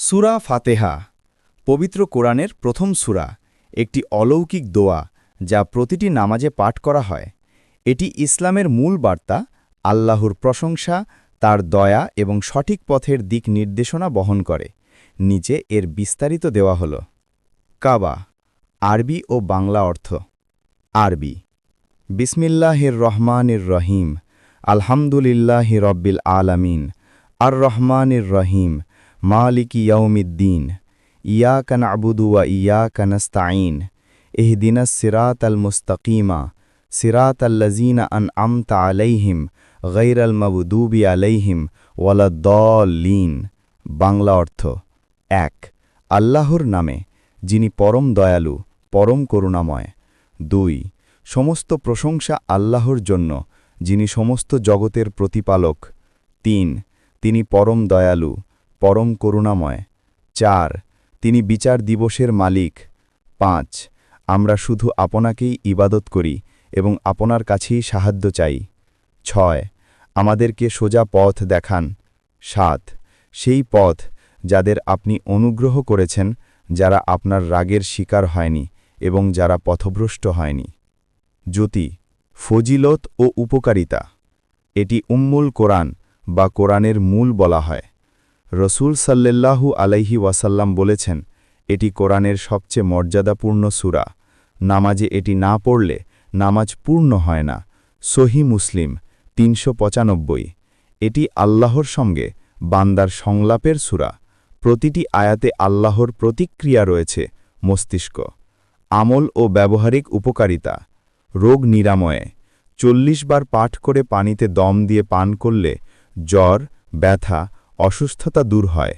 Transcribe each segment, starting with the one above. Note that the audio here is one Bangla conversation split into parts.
সুরা ফাতেহা, পবিত্র কোরআনের প্রথম সুরা, একটি অলৌকিক দোয়া যা প্রতিটি নামাজে পাঠ করা হয়। এটি ইসলামের মূল বার্তা, আল্লাহর প্রশংসা, তার দয়া এবং সঠিক পথের দিক নির্দেশনা বহন করে। নিচে এর বিস্তারিত দেওয়া হল। কাবা, আরবি ও বাংলা অর্থ। আরবি, বিসমিল্লাহির রহমানির রহিম, আলহামদুলিল্লাহি রব্বিল আলামিন, আর রহমানির রহিম মালিকি ইয়াউমিদ্দিন, ইয়াকা নাবুদু ওয়া ইয়াকা নাস্তাঈন ইহদিনাস সিরাতাল মুস্তাকিমা আন আনআমতা আলাইহিম গায়রাল মাগদুবি আলাইহিম ওয়ালাদ্দাল্লিন বাংলা অর্থ, এক, আল্লাহর নামে, যিনি পরম দয়ালু, পরম করুণাময়। দুই, সমস্ত প্রশংসা আল্লাহর জন্য, যিনি সমস্ত জগতের প্রতিপালক। তিন, তিনি পরম দয়ালু পরম করুণাময়। চার, তিনি বিচার দিবসের মালিক। পাঁচ, আমরা শুধু আপনাকেই ইবাদত করি এবং আপনার কাছেই সাহায্য চাই। ছয়, আমাদেরকে সোজা পথ দেখান। সাত, সেই পথ যাদের আপনি অনুগ্রহ করেছেন, যারা আপনার রাগের শিকার হয়নি এবং যারা পথভ্রষ্ট হয়নি। জ্যোতি, ফজিলত ও উপকারিতা। এটি উম্মুল কোরআন বা কোরআনের মূল বলা হয়। রসুল সাল্লেল্লাহু আলাইহি ওয়াসাল্লাম বলেছেন, এটি কোরআনের সবচেয়ে মর্যাদাপূর্ণ সুরা। নামাজে এটি না পড়লে নামাজ পূর্ণ হয় না। সহি মুসলিম, তিনশো পঁচানব্বই। এটি আল্লাহর সঙ্গে বান্দার সংলাপের সুরা। প্রতিটি আয়াতে আল্লাহর প্রতিক্রিয়া রয়েছে, মস্তিষ্ক। আমল ও ব্যবহারিক উপকারিতা। রোগ নিরাময়ে। চল্লিশ বার পাঠ করে পানিতে দম দিয়ে পান করলে জ্বর, ব্যথা অসুস্থতা দূর হয়,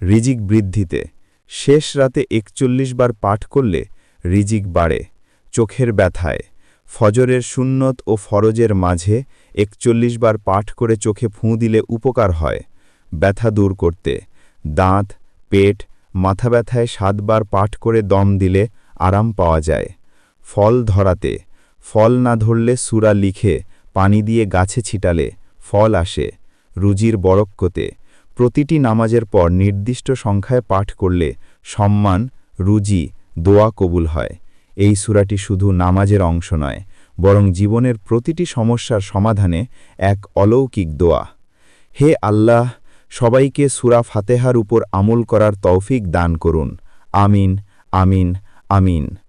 রিজিক বৃদ্ধিতে। শেষ রাতে একচল্লিশ বার পাঠ করলে রিজিক বাড়ে, চোখের ব্যথায়। ফজরের সুন্নত ও ফরজের মাঝে একচল্লিশ বার পাঠ করে চোখে ফুঁ দিলে উপকার হয়, ব্যথা দূর করতে। দাঁত, পেট, মাথা ব্যথায় সাতবার পাঠ করে দম দিলে আরাম পাওয়া যায়। ফল ধরাতে। ফল না ধরলে সুরা লিখে, পানি দিয়ে গাছে ছিটালে ফল আসে, রুজির বরক্কতে প্রতিটি নামাজের পর নির্দিষ্ট সংখ্যায় পাঠ করলে সম্মান, রুজি, দোয়া কবুল হয়। এই সুরাটি শুধু নামাজের অংশ নয়, বরং জীবনের প্রতিটি সমস্যার সমাধানে এক অলৌকিক দোয়া। হে আল্লাহ, সবাইকে সুরা ফাতেহার উপর আমল করার তৌফিক দান করুন। আমিন আমিন আমিন।